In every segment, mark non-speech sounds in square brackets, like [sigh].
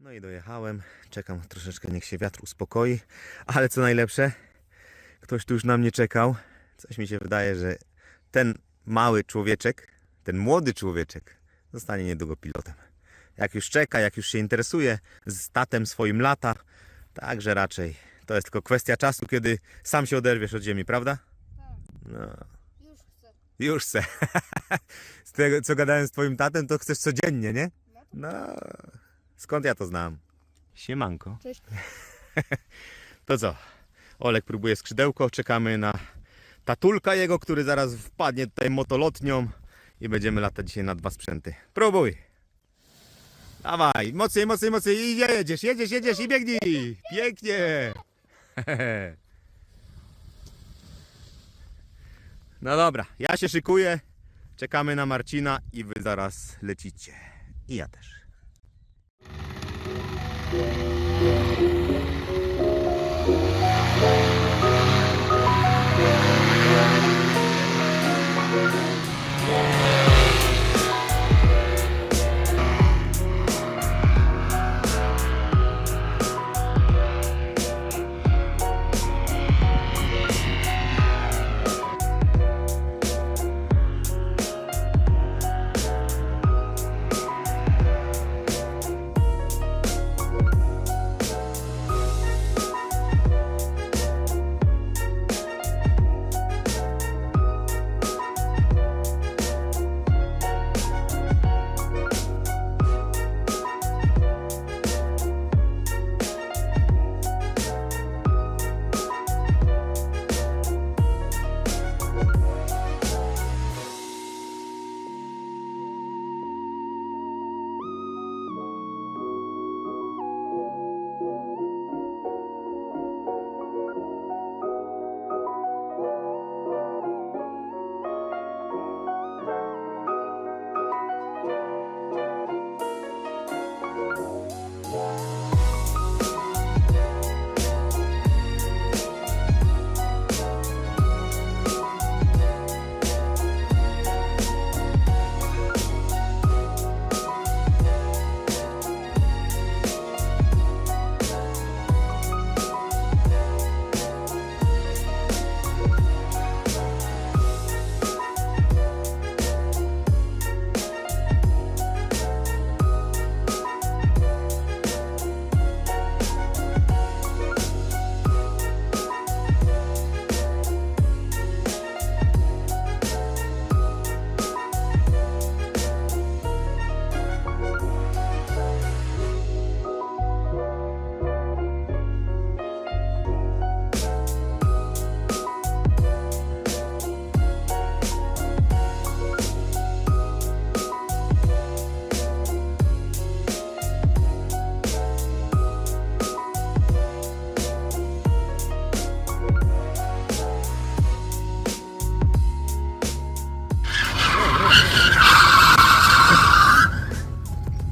No i dojechałem. Czekam troszeczkę, niech się wiatr uspokoi. Ale co najlepsze, ktoś tu już na mnie czekał. Coś mi się wydaje, że ten mały człowieczek, ten młody człowieczek zostanie niedługo pilotem. Jak już czeka, jak już się interesuje z tatem swoim lata, także raczej to jest tylko kwestia czasu, kiedy sam się oderwiesz od ziemi, prawda? Tak, No, już chcę. już se. [laughs] Z tego, co gadałem z twoim tatem, to chcesz codziennie, nie? No, skąd ja to znam? Siemanko. Cześć. [laughs] To co? Olek próbuje skrzydełko, czekamy na tatulka jego, który zaraz wpadnie tutaj motolotnią i będziemy latać dzisiaj na dwa sprzęty. Próbuj! Dawaj, mocniej, mocniej, mocniej i jedziesz, jedziesz, jedziesz i biegnij! Pięknie! [laughs] No dobra, ja się szykuję, czekamy na Marcina i wy zaraz lecicie. I ja też. Thank you.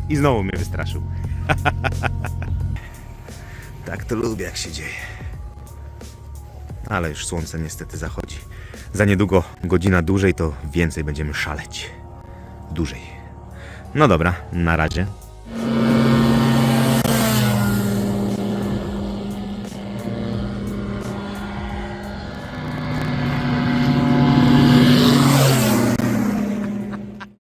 I znowu mnie wystraszył. [laughs] tak to lubię, jak się dzieje. Ale już słońce niestety zachodzi. Za niedługo godzina dłużej, to więcej będziemy szaleć. Dłużej. No dobra, na razie.